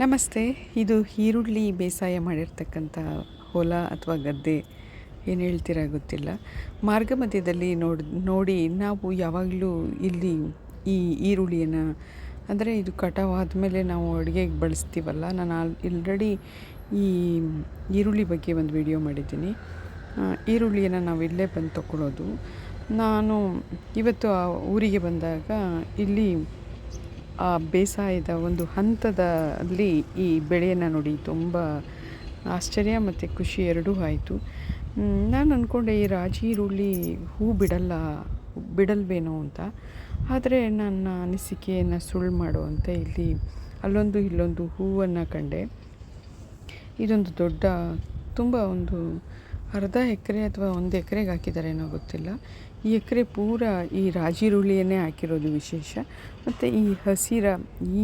ನಮಸ್ತೆ. ಇದು ಈರುಳ್ಳಿ ಬೇಸಾಯ ಮಾಡಿರ್ತಕ್ಕಂಥ ಹೊಲ ಅಥವಾ ಗದ್ದೆ. ಏನು ಹೇಳ್ತೀರಾ ಗೊತ್ತಿಲ್ಲ. ಮಾರ್ಗ ಮಧ್ಯದಲ್ಲಿ ನೋಡಿ ನೋಡಿ ನಾವು ಯಾವಾಗಲೂ ಇಲ್ಲಿ ಈ ಈರುಳ್ಳಿಯನ್ನು, ಅಂದರೆ ಇದು ಕಟಾವು ಆದಮೇಲೆ ನಾವು ಅಡುಗೆಗೆ ಬಳಸ್ತೀವಲ್ಲ. ನಾನು ಆಲ್ ಆಲ್ರೆಡಿ ಈ ಈರುಳ್ಳಿ ಬಗ್ಗೆ ಒಂದು ವಿಡಿಯೋ ಮಾಡಿದ್ದೀನಿ. ಈರುಳ್ಳಿಯನ್ನು ನಾವು ಇಲ್ಲೇ ಬಂದು ತಗೊಳ್ಳೋದು ನಾನು ಇವತ್ತು ಆ ಊರಿಗೆ ಬಂದಾಗ ಇಲ್ಲಿ ಬೇಸಾಯದ ಒಂದು ಹಂತದಲ್ಲಿ ಈ ಬೆಳೆಯನ್ನು ನೋಡಿ ತುಂಬ ಆಶ್ಚರ್ಯ ಮತ್ತು ಖುಷಿ ಎರಡೂ ಆಯಿತು. ನಾನು ಅಂದ್ಕೊಂಡೆ ಈ ರಾಜಿ ಈರುಳ್ಳಿ ಹೂ ಬಿಡಲ್ಲ, ಬಿಡಲ್ವೇನೋ ಅಂತ. ಆದರೆ ನನ್ನ ಅನಿಸಿಕೆಯನ್ನು ಸುಳ್ಳು ಮಾಡುವಂತೆ ಇಲ್ಲಿ ಅಲ್ಲೊಂದು ಇಲ್ಲೊಂದು ಹೂವನ್ನು ಕಂಡೆ. ಇದೊಂದು ದೊಡ್ಡ, ತುಂಬ ಒಂದು ಅರ್ಧ ಎಕರೆ ಅಥವಾ ಒಂದು ಎಕರೆಗೆ ಹಾಕಿದ್ದಾರೇನೋ ಗೊತ್ತಿಲ್ಲ. ಈ ಎಕರೆ ಪೂರ ಈ ರಾಜಿರುಳ್ಳಿಯನ್ನೇ ಹಾಕಿರೋದು ವಿಶೇಷ. ಮತ್ತು ಈ ಹಸಿರ,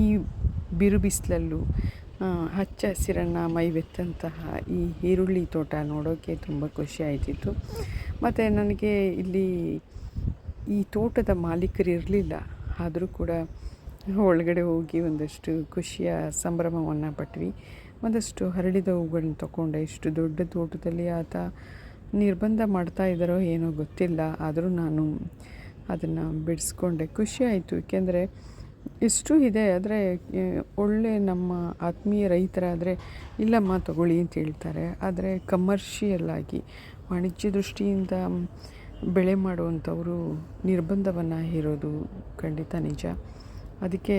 ಈ ಬಿರು ಬಿಸಿಲಲ್ಲೂ ಹಚ್ಚ ಹಸಿರನ್ನು ಮೈವೆತ್ತಂತಹ ಈ ಈರುಳ್ಳಿ ತೋಟ ನೋಡೋಕ್ಕೆ ತುಂಬ ಖುಷಿ ಆಯ್ತಿತ್ತು. ಮತ್ತು ನನಗೆ ಇಲ್ಲಿ ಈ ತೋಟದ ಮಾಲೀಕರು ಇರಲಿಲ್ಲ. ಆದರೂ ಕೂಡ ಒಳಗಡೆ ಹೋಗಿ ಒಂದಷ್ಟು ಖುಷಿಯ ಸಂಭ್ರಮವನ್ನು ಪಟ್ವಿ. ಒಂದಷ್ಟು ಹರಡಿದ ಹೂಗಳನ್ನ ತಗೊಂಡೆ ಇಷ್ಟು ದೊಡ್ಡ ತೋಟದಲ್ಲಿ ಆತ ನಿರ್ಬಂಧ ಮಾಡ್ತಾ ಇದ್ದಾರೋ ಏನೋ ಗೊತ್ತಿಲ್ಲ. ಆದರೂ ನಾನು ಅದನ್ನು ಬಿಡಿಸ್ಕೊಂಡೆ. ಖುಷಿ ಆಯಿತು. ಏಕೆಂದರೆ ಇಷ್ಟು ಇದೆ. ಆದರೆ ಒಳ್ಳೆ ನಮ್ಮ ಆತ್ಮೀಯ ರೈತರಾದರೆ, ಇಲ್ಲಮ್ಮ ತಗೊಳ್ಳಿ ಅಂತ ಹೇಳ್ತಾರೆ. ಆದರೆ ಕಮರ್ಷಿಯಲ್ ಆಗಿ, ವಾಣಿಜ್ಯ ದೃಷ್ಟಿಯಿಂದ ಬೆಳೆ ಮಾಡುವಂಥವರು ನಿರ್ಬಂಧವನ್ನು ಹೇರೋದು ಖಂಡಿತ ನಿಜ. ಅದಕ್ಕೆ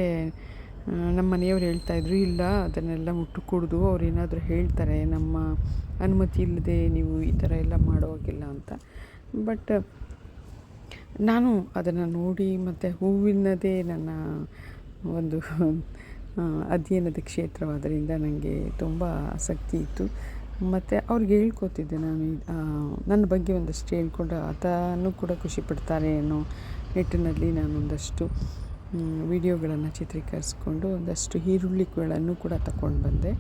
ನಮ್ಮ ಮನೆಯವ್ರು ಹೇಳ್ತಾಯಿದ್ರು ಇಲ್ಲ, ಅದನ್ನೆಲ್ಲ ಮುಟ್ಟಕೂಡ್ದು. ಅವ್ರು ಏನಾದರೂ ಹೇಳ್ತಾರೆ, ನಮ್ಮ ಅನುಮತಿ ಇಲ್ಲದೆ ನೀವು ಈ ಥರ ಎಲ್ಲ ಮಾಡೋಗಿಲ್ಲ ಅಂತ. ಬಟ್ ನಾನು ಅದನ್ನು ನೋಡಿ ಮತ್ತು ಹೂವಿನದೇ ನನ್ನ ಒಂದು ಅಧ್ಯಯನದ ಕ್ಷೇತ್ರವಾದ್ದರಿಂದ ನನಗೆ ತುಂಬ ಆಸಕ್ತಿ ಇತ್ತು. ಮತ್ತು ಅವ್ರಿಗೆ ಹೇಳ್ಕೊತಿದ್ದೆ ನಾನು ನನ್ನ ಬಗ್ಗೆ ಒಂದಷ್ಟು ಹೇಳ್ಕೊಂಡು, ಆತನೂ ಕೂಡ ಖುಷಿಪಡ್ತಾರೆ ಅನ್ನೋ ನಿಟ್ಟಿನಲ್ಲಿ ನಾನು ಒಂದಷ್ಟು ವಿಡಿಯೋಗಳನ್ನು ಚಿತ್ರೀಕರಿಸ್ಕೊಂಡು ಒಂದಷ್ಟು ಈರುಳ್ಳಿಗಳನ್ನು ಕೂಡ ತಗೊಂಡು ಬಂದೆ.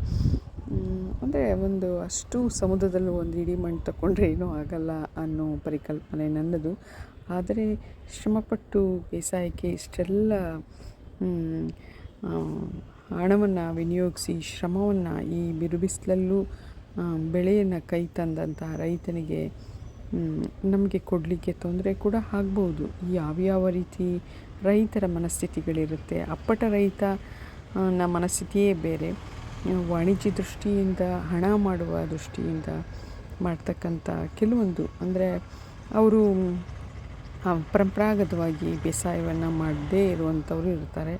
ಅಂದರೆ ಒಂದು ಅಷ್ಟು ಸಮುದ್ರದಲ್ಲೂ ಒಂದು ಇಡೀ ಮಣ್ಣು ತಗೊಂಡ್ರೆ ಏನೂ ಆಗಲ್ಲ ಅನ್ನೋ ಪರಿಕಲ್ಪನೆ ನನ್ನದು. ಆದರೆ ಶ್ರಮಪಟ್ಟು ಬೇಸಾಯಕ್ಕೆ ಇಷ್ಟೆಲ್ಲ ಹಣವನ್ನು ವಿನಿಯೋಗಿಸಿ ಶ್ರಮವನ್ನು ಈ ಬಿರುಬಿಸ್ಲಲ್ಲೂ ಬೆಳೆಯನ್ನು ಕೈ ತಂದಂತಹ ರೈತನಿಗೆ ನಮಗೆ ಕೊಡಲಿಕ್ಕೆ ತೊಂದರೆ ಕೂಡ ಆಗ್ಬೋದು. ಯಾವ್ಯಾವ ರೀತಿ ರೈತರ ಮನಸ್ಥಿತಿಗಳಿರುತ್ತೆ, ಅಪ್ಪಟ ರೈತ ನ ಮನಸ್ಥಿತಿಯೇ ಬೇರೆ. ವಾಣಿಜ್ಯ ದೃಷ್ಟಿಯಿಂದ, ಹಣ ಮಾಡುವ ದೃಷ್ಟಿಯಿಂದ ಮಾಡ್ತಕ್ಕಂಥ ಕೆಲವೊಂದು, ಅಂದರೆ ಅವರು ಪರಂಪರಾಗತವಾಗಿ ಬೇಸಾಯವನ್ನು ಮಾಡದೇ ಇರುವಂಥವರು ಇರ್ತಾರೆ.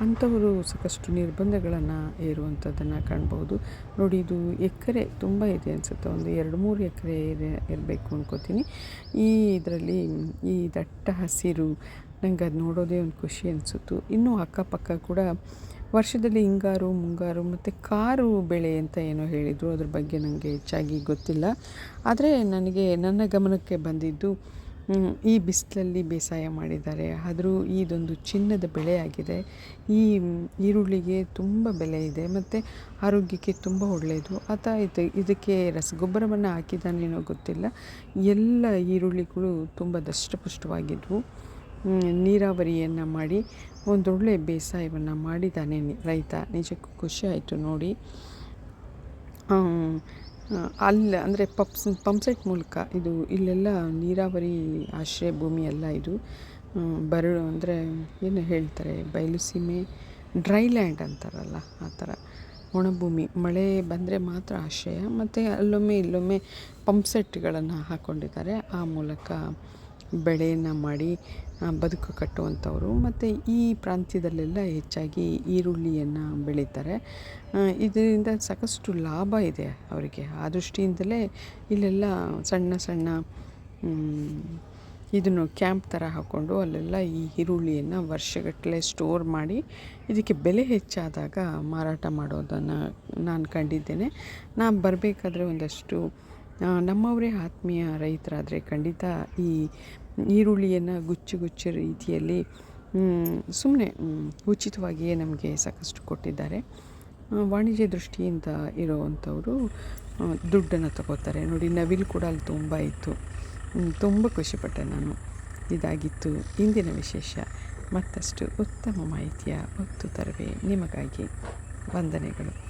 ಅಂಥವರು ಸಾಕಷ್ಟು ನಿರ್ಬಂಧಗಳನ್ನು ಹೇರುವಂಥದ್ದನ್ನು ಕಾಣ್ಬೋದು. ನೋಡಿ, ಇದು ಎಕರೆ ತುಂಬ ಇದೆ ಅನಿಸುತ್ತೆ. ಒಂದು ಎರಡು ಮೂರು ಎಕರೆ ಇದೆ ಇರಬೇಕು ಅನ್ಕೋತೀನಿ. ಈ ಇದರಲ್ಲಿ ಈ ದಟ್ಟ ಹಸಿರು ನನಗೆ ಅದು ನೋಡೋದೇ ಒಂದು ಖುಷಿ ಅನಿಸುತ್ತು. ಇನ್ನೂ ಅಕ್ಕಪಕ್ಕ ಕೂಡ ವರ್ಷದಲ್ಲಿ ಹಿಂಗಾರು, ಮುಂಗಾರು ಮತ್ತು ಕಾರು ಬೆಳೆ ಅಂತ ಏನೋ ಹೇಳಿದರು. ಅದ್ರ ಬಗ್ಗೆ ನನಗೆ ಹೆಚ್ಚಾಗಿ ಗೊತ್ತಿಲ್ಲ. ಆದರೆ ನನಗೆ ನನ್ನ ಗಮನಕ್ಕೆ ಬಂದಿದ್ದು ಈ ಬಿಸಿಲಲ್ಲಿ ಬೇಸಾಯ ಮಾಡಿದ್ದಾರೆ. ಆದರೂ ಇದೊಂದು ಚಿನ್ನದ ಬೆಳೆಯಾಗಿದೆ. ಈ ಈರುಳ್ಳಿಗೆ ತುಂಬ ಬೆಲೆ ಇದೆ ಮತ್ತು ಆರೋಗ್ಯಕ್ಕೆ ತುಂಬ ಒಳ್ಳೆಯದು. ಆತ ಇದು, ಇದಕ್ಕೆ ರಸಗೊಬ್ಬರವನ್ನು ಹಾಕಿದ್ದಾನೇನೋ ಗೊತ್ತಿಲ್ಲ. ಎಲ್ಲ ಈರುಳ್ಳಿಗಳು ತುಂಬ ದಷ್ಟಪುಷ್ಟವಾಗಿದ್ವು. ನೀರಾವರಿಯನ್ನು ಮಾಡಿ ಒಂದೊಳ್ಳೆ ಬೇಸಾಯವನ್ನು ಮಾಡಿದ್ದಾನೆ ರೈತ. ನಿಜಕ್ಕೂ ಖುಷಿ ಆಯಿತು ನೋಡಿ. ಅಲ್ಲಿ, ಅಂದರೆ ಪಪ್ಸ್ ಪಂಪ್ಸೆಟ್ ಮೂಲಕ ಇದು ಇಲ್ಲೆಲ್ಲ ನೀರಾವರಿ ಆಶ್ರಯ ಭೂಮಿ ಅಲ್ಲ ಇದು ಬರ, ಅಂದರೆ ಏನು ಹೇಳ್ತಾರೆ ಬಯಲು ಸೀಮೆ ಡ್ರೈ ಲ್ಯಾಂಡ್ ಅಂತಾರಲ್ಲ, ಆ ಥರ. ಒಣಭೂಮಿ, ಮಳೆ ಬಂದರೆ ಮಾತ್ರ ಆಶ್ರಯ, ಮತ್ತು ಅಲ್ಲೊಮ್ಮೆ ಇಲ್ಲೊಮ್ಮೆ ಪಂಪ್ಸೆಟ್ಗಳನ್ನು ಹಾಕ್ಕೊಂಡಿದ್ದಾರೆ ಆ ಮೂಲಕ ಬೆಳೆಯನ್ನು ಮಾಡಿ ಬದುಕು ಕಟ್ಟುವಂಥವ್ರು. ಮತ್ತು ಈ ಪ್ರಾಂತ್ಯದಲ್ಲೆಲ್ಲ ಹೆಚ್ಚಾಗಿ ಈರುಳ್ಳಿಯನ್ನು ಬೆಳೀತಾರೆ. ಇದರಿಂದ ಸಾಕಷ್ಟು ಲಾಭ ಇದೆ ಅವರಿಗೆ. ಆ ದೃಷ್ಟಿಯಿಂದಲೇ ಇಲ್ಲೆಲ್ಲ ಸಣ್ಣ ಸಣ್ಣ ಇದನ್ನು ಕ್ಯಾಂಪ್ ಥರ ಹಾಕ್ಕೊಂಡು ಅಲ್ಲೆಲ್ಲ ಈ ಈರುಳ್ಳಿಯನ್ನು ವರ್ಷಗಟ್ಟಲೆ ಸ್ಟೋರ್ ಮಾಡಿ, ಇದಕ್ಕೆ ಬೆಲೆ ಹೆಚ್ಚಾದಾಗ ಮಾರಾಟ ಮಾಡೋದನ್ನು ನಾನು ಕಂಡಿದ್ದೇನೆ. ನಾನು ಬರಬೇಕಾದ್ರೆ ಒಂದಷ್ಟು ನಮ್ಮವರೇ ಆತ್ಮೀಯ ರೈತರಾದರೆ ಖಂಡಿತ ಈ ಈರುಳ್ಳಿಯನ್ನು ಗುಚ್ಚು ಗುಚ್ಚು ರೀತಿಯಲ್ಲಿ ಸುಮ್ಮನೆ ಉಚಿತವಾಗಿಯೇ ನಮಗೆ ಸಾಕಷ್ಟು ಕೊಟ್ಟಿದ್ದಾರೆ. ವಾಣಿಜ್ಯ ದೃಷ್ಟಿಯಿಂದ ಇರೋವಂಥವರು ದುಡ್ಡನ್ನು ತಗೋತಾರೆ. ನೋಡಿ, ನವಿಲು ಕೂಡ ಅಲ್ಲಿ ತುಂಬ ಇತ್ತು. ತುಂಬ ಖುಷಿಪಟ್ಟೆ ನಾನು. ಇದಾಗಿತ್ತು. ಇಂದಿನ ವಿಶೇಷ. ಮತ್ತಷ್ಟು ಉತ್ತಮ ಮಾಹಿತಿಯ ಹೊತ್ತು ತರುವೆ ನಿಮಗಾಗಿ. ವಂದನೆಗಳು.